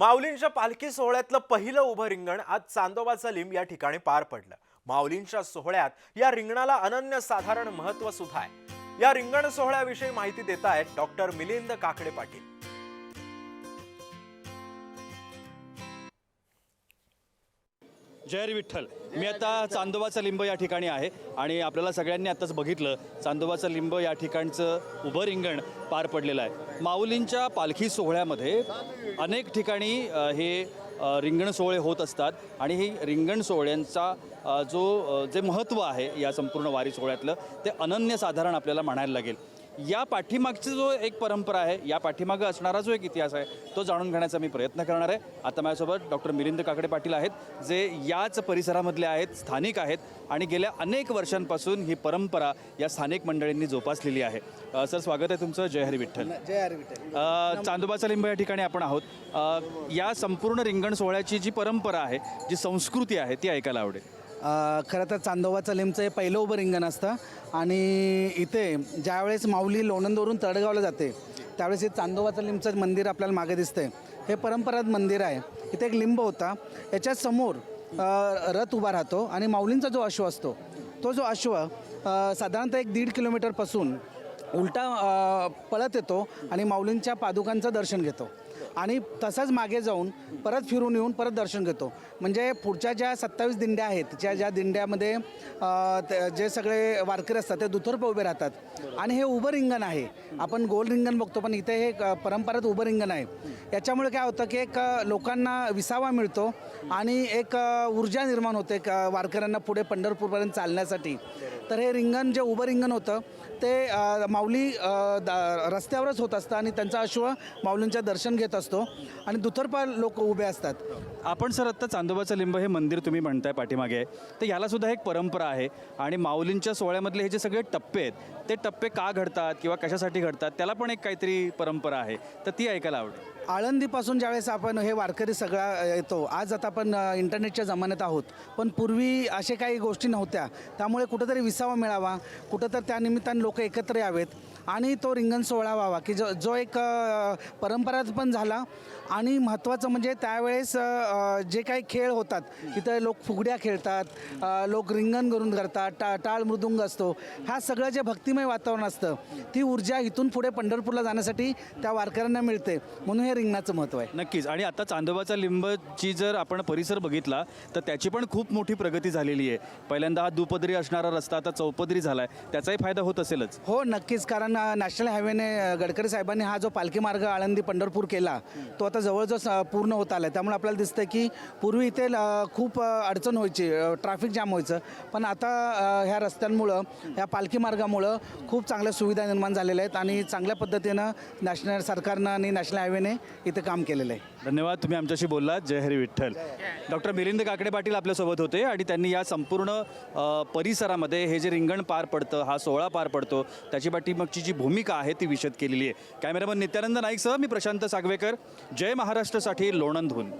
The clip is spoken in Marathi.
माऊलींच्या पालखी सोहळ्यातलं पहिलं उभं रिंगण आज चांदोबाचं लिंब या ठिकाणी पार पडलं. माऊलींच्या सोहळ्यात या रिंगणाला अनन्यसाधारण महत्त्व सुद्धा आहे. या रिंगण सोहळ्याविषयी माहिती देत आहेत डॉक्टर मिलिंद काकडे पाटील. जय विठ्ठल. मी आता चांदोबाचा लिंब या ठिकाणी आहे आणि आपल्याला सगळ्यांनी आत्ताच बघितलं चांदोबाचा लिंब या ठिकाणचं उभं रिंगण पार पडलेलं आहे. माऊलींच्या पालखी सोहळ्यामध्ये अनेक ठिकाणी हे रिंगण सोहळे होत असतात आणि ही रिंगण सोहळ्यांचा जो जे महत्त्व आहे या संपूर्ण वारी सोहळ्यातलं ते अनन्यसाधारण आपल्याला म्हणायला लागेल. या पाठीमागची जो एक परंपरा आहे या पाठीमागं असणारा जो एक इतिहास आहे तो जाणून घेण्याचा मी प्रयत्न करणार आहे. आता माझ्यासोबत डॉक्टर मिलिंद काकडे पाटील आहेत जे याच परिसरामधले आहेत स्थानिक आहेत आणि गेल्या अनेक वर्षांपासून ही परंपरा या स्थानिक मंडळींनी जोपासलेली आहे. अ, सर स्वागत आहे तुमचं. जय हरी विठ्ठल. जय हरी विठ्ठल. अ, चांदोबाचा लिंब या ठिकाणी आपण आहोत. अ, या संपूर्ण रिंगण सोहळ्याची जी परंपरा आहे जी संस्कृती आहे ती ऐकायला आवडेल. खरं तर चांदोबाचं लिमचं हे पहिलं उभं रिंगण असतं. आणि इथे ज्यावेळेस माऊली लोणंदवरून तडगावला जाते त्यावेळेस हे चांदोबाचं लिंबचं मंदिर आपल्याला मागे दिसतंय. हे परंपरात मंदिर आहे. इथे एक लिंब होता. याच्या समोर रथ उभा राहतो आणि माऊलींचा जो अश्व असतो तो जो अश्व साधारणतः एक दीड किलोमीटरपासून उलटा पळत येतो आणि माऊलींच्या पादुकांचं दर्शन घेतो. आणि तसंच मागे जाऊन परत फिरून येऊन परत दर्शन घेतो. म्हणजे पुढच्या ज्या सत्तावीस दिंड्या आहेत ज्या ज्या दिंड्यामध्ये जे सगळे वारकरी असतात ते दुतर्फ उभे राहतात. आणि हे उभं रिंगण आहे. आपण गोल रिंगण बघतो पण इथे हे एक, परंपरागत उभं रिंगण आहे. याच्यामुळे काय होतं की एक लोकांना विसावा मिळतो आणि एक ऊर्जा निर्माण होते वारकऱ्यांना पुढे पंढरपूरपर्यंत चालण्यासाठी. तर हे रिंगण जे उभं रिंगण होतं ते माऊली दा- रस्त्यावरच होत असतं आणि त्यांचा अश्व माऊलींच्या दर्शन घेत असतो आणि दुतर्फा लोक उभे असतात. आपण सर आत्ता चांदोबाचं लिंब हे मंदिर तुम्ही म्हणताय पाठीमागे आहे. तर यालासुद्धा एक परंपरा आहे आणि माऊलींच्या सोहळ्यामधले हे जे सगळे टप्पे आहेत ते टप्पे का घडतात किंवा कशासाठी घडतात त्याला पण एक काहीतरी परंपरा आहे. तर ती ऐकायला आवडेल. आळंदीपासून ज्यावेळेस आपण हे वारकरी सगळा येतो आज आता आपण इंटरनेटच्या जमान्यात आहोत. पण पूर्वी असे काही गोष्टी नव्हत्या. त्यामुळे कुठंतरी विसावा मिळावा. कुठंतरी त्यानिमित्ताने लोक एकत्र यावेत. आणि तो रिंगण सोहळा व्हावा. की जो जो एक परंपरा परंपराच पण झाला. आणि महत्त्वाचं म्हणजे त्यावेळेस जे काही खेळ होतात तिथं लोक फुगड्या खेळतात लोक रिंगण करून करतात टा टाळ मृदुंग असतो. हा सगळं जे भक्तिमय वातावरण असतं ती ऊर्जा इथून पुढे पंढरपूरला जाण्यासाठी त्या वारकऱ्यांना मिळते. म्हणून हे रिंगणाचं महत्त्व आहे. नक्कीच. आणि आता चांदोबाचा लिंबची जर आपण परिसर बघितला तर त्याची पण खूप मोठी प्रगती झालेली आहे. पहिल्यांदा हा दुपदरी असणारा रस्ता आता चौपदरी झाला आहे त्याचाही फायदा होत असेलच. हो नक्कीच. कारण नॅशनल हायवेने गडकरी साहेबांनी हा जो पालखी मार्ग आळंदी पंढरपूर केला तो आता जवळजवळ पूर्ण होत आला त्यामुळे आपल्याला दिसतं की पूर्वी इथे खूप अडचण व्हायची ट्रॅफिक जाम व्हायचं. पण आता ह्या रस्त्यांमुळं ह्या पालखी मार्गामुळं खूप चांगल्या सुविधा निर्माण झालेल्या आहेत. आणि चांगल्या पद्धतीनं नॅशनल सरकारनं आणि नॅशनल हायवेने इथे काम केलेलं आहे. धन्यवाद तुम्ही आमच्याशी बोललात. जय हरी विठ्ठल. डॉक्टर मिलिंद काकडे पाटील आपल्यासोबत होते आणि त्यांनी या संपूर्ण अ, परिसरामध्ये हे जे रिंगण पार पडतं हा सोहळा पार पडतो त्याची पाठीमागची जी भूमिका आहे ती विशद केलेली आहे. कॅमेरामन नित्यानंद नाईकसह मी प्रशांत सागवेकर. जय महाराष्ट्रासाठी लोणंदहून